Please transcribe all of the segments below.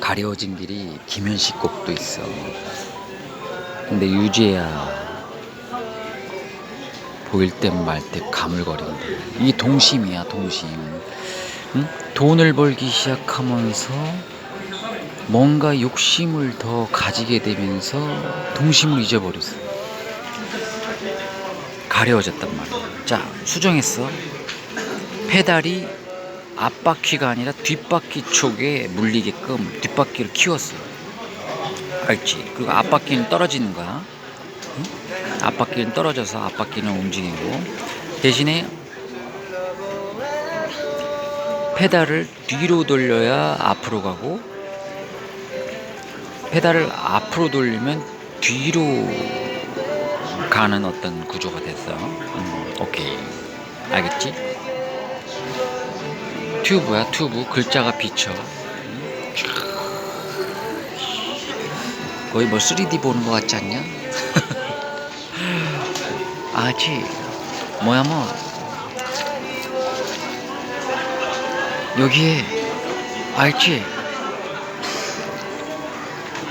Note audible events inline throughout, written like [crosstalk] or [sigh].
가려진 길이 김현식 곡도 있어. 근데 유재야 보일 땐말때 가물거린다. 이게 동심이야 동심. 응? 돈을 벌기 시작하면서 뭔가 욕심을 더 가지게 되면서 동심을 잊어버렸어. 가려워졌단 말이야. 자 수정했어. 페달이 앞바퀴가 아니라 뒷바퀴 쪽에 물리게끔 뒷바퀴를 키웠어. 알지? 그리고 앞바퀴는 떨어지는 거야. 응? 앞바퀴는 떨어져서 앞바퀴는 움직이고 대신에 페달을 뒤로 돌려야 앞으로 가고 페달을 앞으로 돌리면 뒤로 가는 어떤 구조가 됐어. 음, 오케이. 알겠지? 튜브야 튜브 글자가 비쳐 거의 뭐 3D 보는 것 같지 않냐? [laughs] 아지 뭐야 뭐 여기에 알지?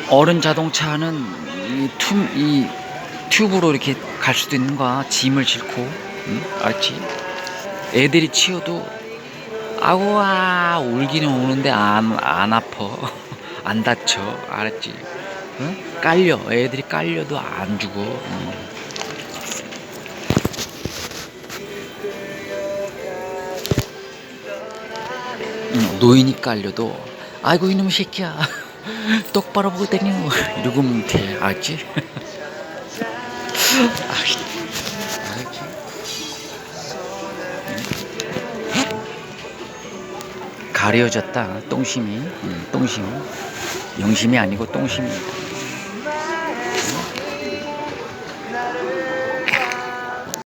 어른 자동차는 이, 툼, 이 튜브로 이렇게 갈 수도 있는 거야 짐을 싣고 응? 알지? 애들이 치워도 아우아 울기는 우는데 안, 안 아파 [laughs] 안 다쳐 알았지 응? 깔려 애들이 깔려도 안 죽어 응. 응, 노인이 깔려도 아이고 이놈 새끼야 [laughs] 똑바로 보고 다녀 이러고 돼? 알지? 알지? 가려졌다. 똥심이. 음, 똥심. 영심이 아니고 똥심입니다